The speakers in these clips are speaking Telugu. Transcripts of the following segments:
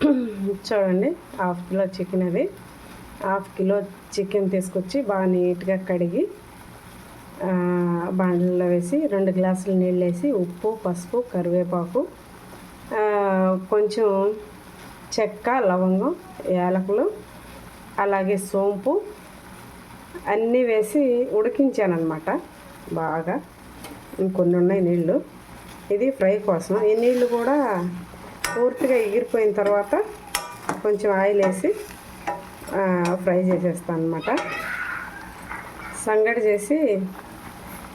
చూడండి హాఫ్ కిలో చికెన్ అది. హాఫ్ కిలో చికెన్ తీసుకొచ్చి బాగా నీట్గా కడిగి ఆ, బాండల్లో వేసి రెండు గ్లాసులు నీళ్ళు వేసి ఉప్పు పసుపు కరివేపాకు కొంచెం చెక్క లవంగం యాలకులు అలాగే సోంపు అన్నీ వేసి ఉడికించానమాట బాగా. ఇంకొన్ని ఉన్నాయి నీళ్ళు. ఇది ఫ్రై కోసం ఈ నీళ్ళు కూడా పూర్తిగా ఎగిరిపోయిన తర్వాత కొంచెం ఆయిల్ వేసి ఫ్రై చేసేస్తాను అనమాట సంగడి చేసి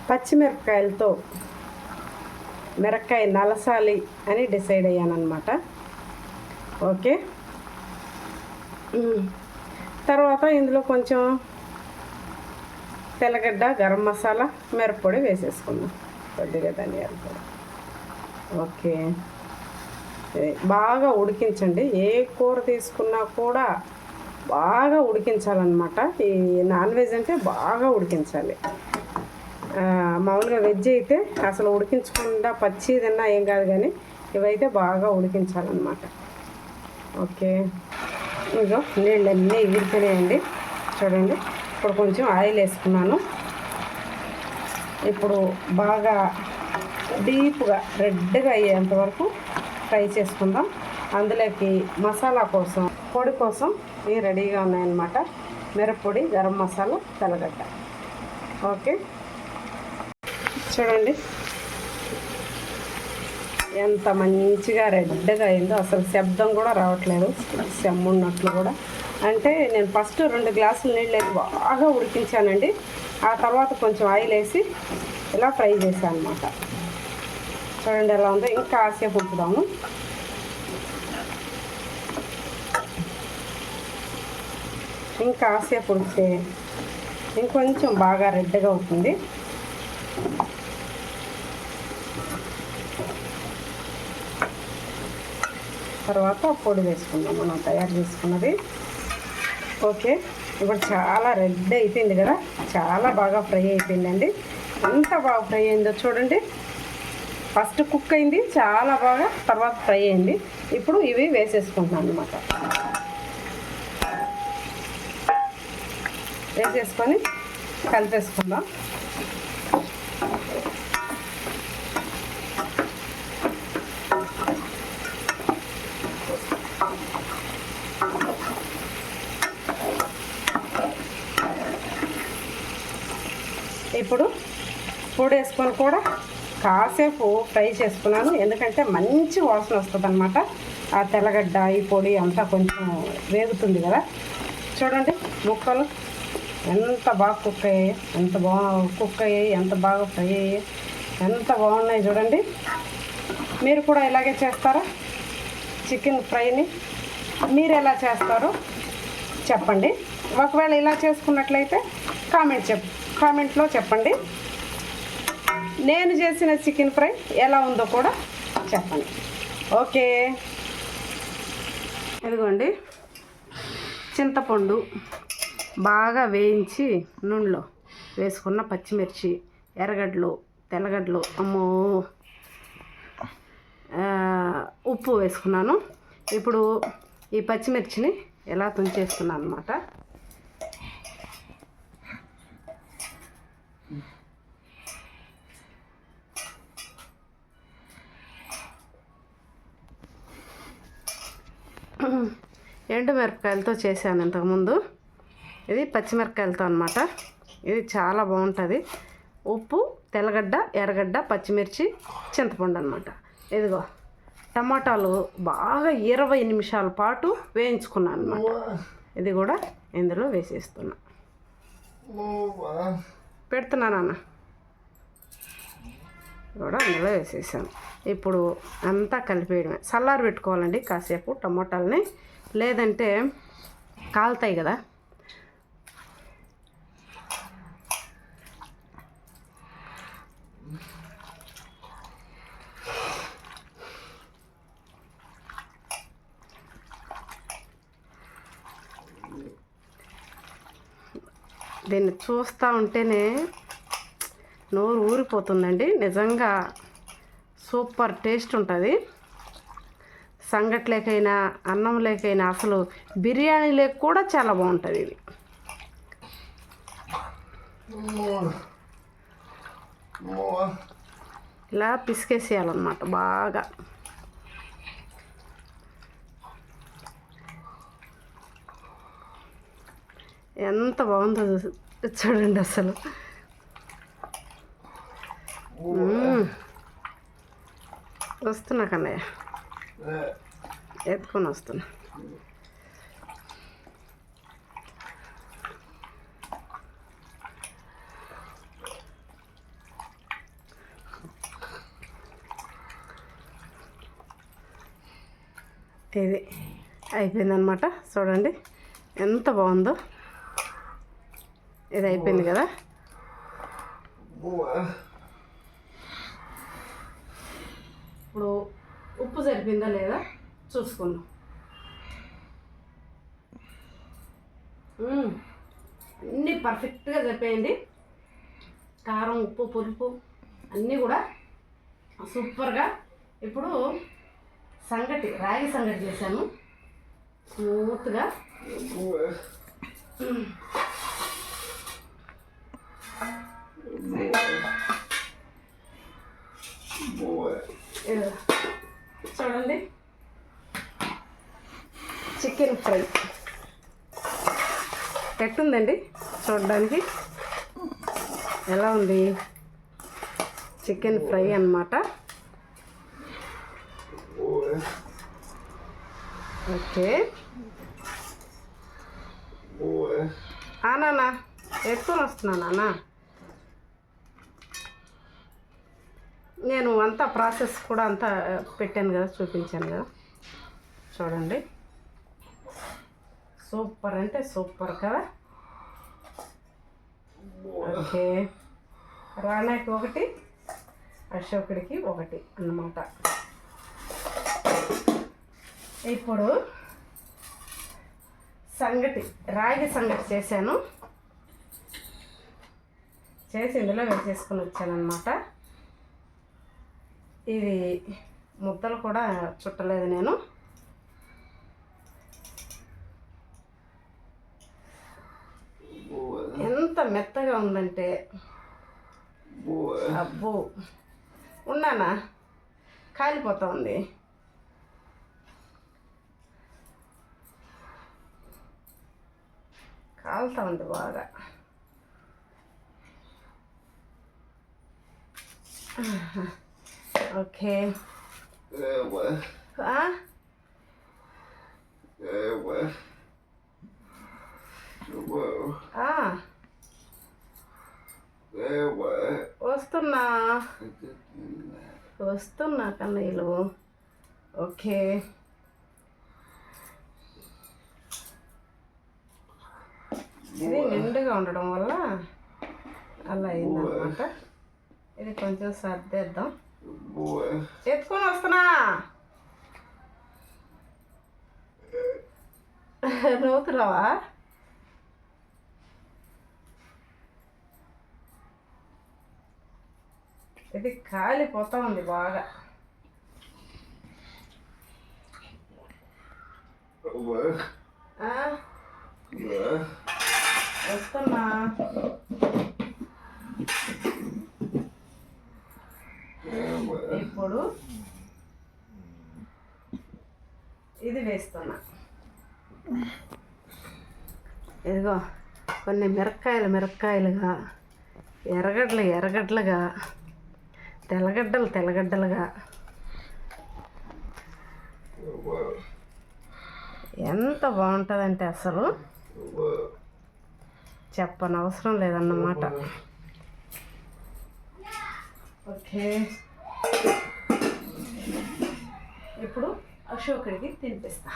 పచ్చిమిరపకాయలతో మిరపకాయ నలసాలి అని డిసైడ్ అయ్యానమాట ఓకే? తర్వాత ఇందులో కొంచెం తెల్లగడ్డ గరం మసాలా మిరప్పొడి వేసేసుకుందాం. కొద్దిగా ధనియాల పొడి ఓకే? బాగా ఉడికించండి. ఏ కూర తీసుకున్నా కూడా బాగా ఉడికించాలన్నమాట. ఈ నాన్ వెజ్ అంటే బాగా ఉడికించాలి. మామూలుగా వెజ్ అయితే అసలు ఉడికించకుండా పచ్చి తిన్నా ఏం కాదు కానీ ఇవైతే బాగా ఉడికించాలన్నమాట. ఓకే. ఇదిగో నీళ్ళు అన్నీ ఎగిరిపోయాయండి చూడండి. ఇప్పుడు కొంచెం ఆయిల్ వేసుకున్నాను. ఇప్పుడు బాగా డీప్గా రెడ్గా అయ్యేంత వరకు ఫ్రై చేసుకుందాం. అందులోకి మసాలా కోసం పొడి కోసం ఇవి రెడీగా ఉన్నాయన్నమాట. మిరప్పొడి గరం మసాలా తెల్లగడ్డ. ఓకే? చూడండి. ఎంత మంచిగా రెడ్గా అయిందో. అసలు శబ్దం కూడా రావట్లేదు. సెమ్మున్నట్లు కూడా. అంటే నేను ఫస్ట్ రెండు గ్లాసులు నీళ్ళు వేసి బాగా ఉడికించానండి. ఆ తర్వాత కొంచెం ఆయిల్ వేసి ఇలా ఫ్రై చేశాను అనమాట చూడండి ఎలా ఉందో ఇంకా కాసేపు ఉంచుదాము ఇంకా కాసేపు ఉడికితే ఇంకొంచెం బాగా రెడ్గా అవుతుంది తర్వాత పొడి వేసుకుందాం మనం తయారు చేసుకున్నది ఓకే ఇప్పుడు చాలా రెడ్ అయిపోయింది కదా చాలా బాగా ఫ్రై అయిపోయిందండి ఎంత బాగా ఫ్రై అయిందో చూడండి ఫస్ట్ కుక్ అయింది చాలా బాగా తర్వాత ఫ్రై అయింది. ఇప్పుడు ఇవి వేసేసుకుంటున్నాను అనమాట వేసేసుకొని కలిపేసుకుందాం. ఇప్పుడు పొడి వేసుకొని కూడా కాసేపు ఫ్రై చేసుకున్నాను. ఎందుకంటే మంచి వాసన వస్తుంది అనమాట ఆ తెల్లగడ్డ ఈ పొడి అంతా కొంచెం వేగుతుంది కదా. చూడండి ముక్కలు ఎంత బాగా కుక్ అయ్యాయి ఎంత బాగా కుక్ అయ్యాయి ఎంత బాగా ఫ్రై అయ్యాయి ఎంత బాగున్నాయి చూడండి. మీరు కూడా ఇలాగే చేస్తారా? చికెన్ ఫ్రైని మీరు ఎలా చేస్తారో చెప్పండి. ఒకవేళ ఇలా చేసుకున్నట్లయితే కామెంట్ చెప్ కామెంట్లో చెప్పండి. నేను చేసిన చికెన్ ఫ్రై ఎలా ఉందో కూడా చెప్పండి ఓకే. ఇదిగోండి. చింతపండు బాగా వేయించి నూనెలో వేసుకున్న పచ్చిమిర్చి ఎర్రగడ్డలు తెల్లగడ్డలు అమ్మో. ఉప్పు వేసుకున్నాను. ఇప్పుడు ఈ పచ్చిమిర్చిని ఎలా తుంచేస్తున్నాను అనమాట ఎండు మిరపకాయలతో చేశాను ఇంతకుముందు. ఇది పచ్చిమిరపకాయలతో అనమాట ఇది చాలా బాగుంటుంది. ఉప్పు తెల్లగడ్డ ఎర్రగడ్డ పచ్చిమిర్చి చింతపండు అనమాట ఇదిగో టమాటాలు బాగా ఇరవై నిమిషాల పాటు వేయించుకున్నాను అనమాట ఇది కూడా ఇందులో వేసేస్తున్నా. పెడుతున్నాను అన్న కూడా అందులో వేసేసాను. ఇప్పుడు అంతా కలిపేయడమే. చల్లారి పెట్టుకోవాలండి కాసేపు టమోటాలని. లేదంటే కాలుతాయి కదా. దీన్ని చూస్తూ ఉంటేనే నోరు ఊరిపోతుందండి. నిజంగా సూపర్ టేస్ట్ ఉంటుంది సంగట్లేకైనా అన్నం లేకైనా అసలు బిర్యానీ లేక కూడా చాలా బాగుంటుంది ఇది. ఇలా పిసికేసేయాలన్నమాట బాగా ఎంత బాగుందో చూడండి అసలు. వస్తున్నా కన్నయ్య. ఎత్తుకొని వస్తున్నా. ఇది అయిపోయిందనమాట చూడండి ఎంత బాగుందో. ఇది అయిపోయింది కదా more. ఇప్పుడు ఉప్పు సరిపోయిందా లేదా చూసుకుందాం. అన్నీ పర్ఫెక్ట్గా సరిపోయింది కారం ఉప్పు పులుపు అన్నీ కూడా సూపర్గా. ఇప్పుడు సంగటి రాగి సంగటి చేశాను. స్మూత్గా. More. More. ఇదిగో. చూడండి చికెన్ ఫ్రై. ఎట్టుందండి? చూడడానికి? ఎలా ఉంది? చికెన్ ఫ్రై అన్నమాట. ఓకే. నానా ఎత్తుకొని వస్తున్నా నాన్న. నేను అంతా ప్రాసెస్ కూడా అంతా పెట్టాను కదా చూపించాను కదా. చూడండి. సూపర్ అంటే సూపర్ కదా? ఓకే. రాణాకి ఒకటి అశోకుడికి ఒకటి అన్నమాట. ఇప్పుడు సంగటి రాగి సంగటి చేశాను. చేసి ఇందులో వేసేసుకొని వచ్చానమాట ఇది ముద్దలు కూడా చుట్టలేదు నేను More. ఎంత మెత్తగా ఉందంటే. అబ్బో. ఉన్నానా? కాలిపోతా ఉంది కాలుతా ఉంది బాగా ఓకే. ఆ, More. వస్తున్నా కన్నయ్యలు ఓకే. ఇది నిండుగా ఉండడం వల్ల అలా అయిందనమాట ఇది కొంచెం సర్దేద్దాం. ఎత్తుకొని వస్తున్నా. నవ్వుతున్నావా? ఇది కాలిపోతా ఉంది బాగా. వస్తున్నా. ఇప్పుడు ఇది వేస్తున్నా. ఇదిగో కొన్ని మిరపకాయలు మిరపకాయలుగా ఎర్రగడ్డలు ఎర్రగడ్డలుగా తెల్లగడ్డలు తెల్లగడ్డలుగా. ఎంత బాగుంటుందంటే అసలు చెప్పనవసరం లేదన్నమాట. ఓకే. ఇప్పుడు అశోకుడికి తినిపిస్తా.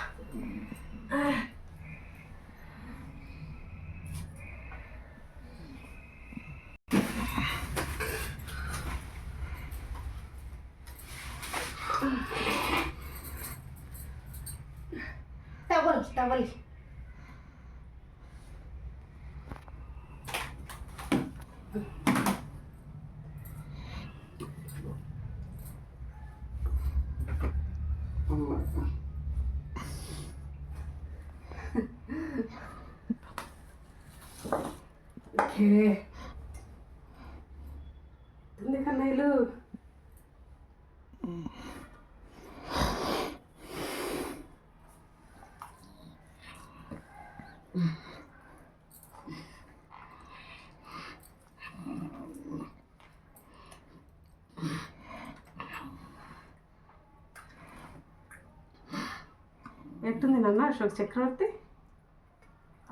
కావాలి Okay. ఎట్టుంది నాన్న? అశోక్ చక్రవర్తి?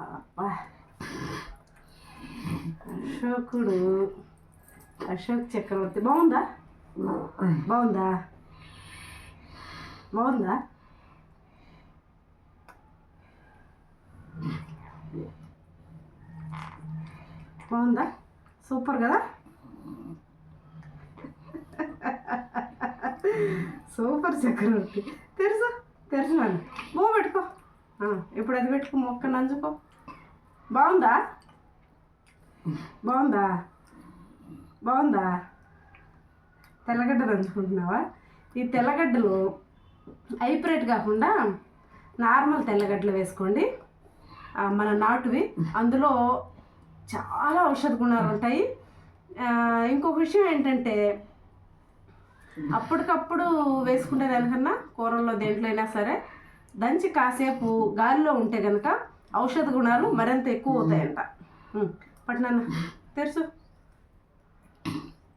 అబ్బా. అశోకుడు. అశోక్ చక్రవర్తి. బాగుందా? బాగుందా? బాగుందా? బాగుందా? సూపర్ కదా? సూపర్ చక్రవర్తి తెలుసు తెలుసు నన్ను బో పెట్టుకో ఆ, ఇప్పుడు అది పెట్టుకో మొక్క నంచుకో బాగుందా? బాగుందా? బాగుందా? తెల్లగడ్డ నంచుకుంటున్నావా ఈ తెల్లగడ్డలు హైబ్రిడ్ కాకుండా నార్మల్ తెల్లగడ్డలు వేసుకోండి. మన నాటువి. అందులో చాలా ఔషధ గుణాలు ఉంటాయి. ఇంకొక విషయం ఏంటంటే అప్పటికప్పుడు వేసుకునే దానికన్నా కూరల్లో దేంట్లో అయినా సరే దంచి కాసేపు గాలిలో ఉంటే కనుక ఔషధ గుణాలు మరింత ఎక్కువ అవుతాయంట పట్నాన్న తెలుసు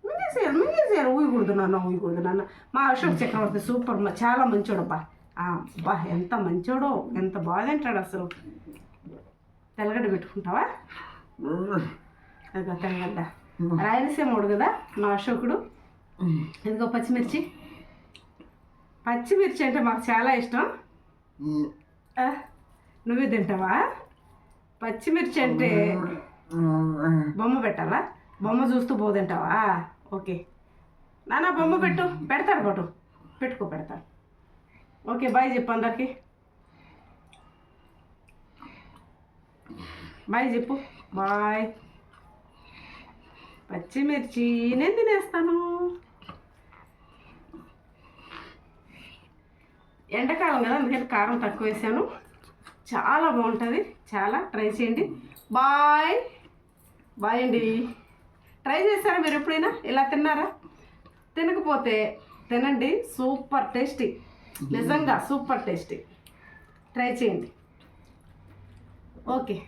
మింగేసేయాలి మింగేసేయాలి. ఊయకూడదు నాన్న ఊయకూడదు నాన్న. మా అశోక్ చక్రవర్తి సూపర్ మా చాలా మంచోడబ్బా. అబ్బా ఎంత మంచోడో ఎంత బాగా తింటాడు అసలు. తెల్లగడ్డ పెట్టుకుంటావా? అదిగో తెల్లగడ్డ. రాయలసీమోడు కదా మా అశోకుడు. ఇదిగో పచ్చిమిర్చి. పచ్చిమిర్చి అంటే మాకు చాలా ఇష్టం. నువ్వే తింటావా? పచ్చిమిర్చి అంటే బొమ్మ పెట్టాలా? బొమ్మ చూస్తూ పోదంటావా ఓకే. నాన్న బొమ్మ పెట్టు. పెడతాడు పట్టు పెట్టుకో పెడతాను ఓకే బాయ్ చెప్పు అందరికి. బాయ్ చెప్పు. బాయ్. పచ్చిమిర్చి నేను తినేస్తాను. ఎండాకాలం కదా అందుకని కారం తక్కువ వేసాను. చాలా బాగుంటుంది. చాలా ట్రై చేయండి. బాయ్. బాయ్ అండి. ట్రై చేస్తారా మీరు ఎప్పుడైనా? ఇలా తిన్నారా? తినకపోతే తినండి. Super tasty. నిజంగా సూపర్ టేస్టీ. ట్రై చేయండి. ఓకే.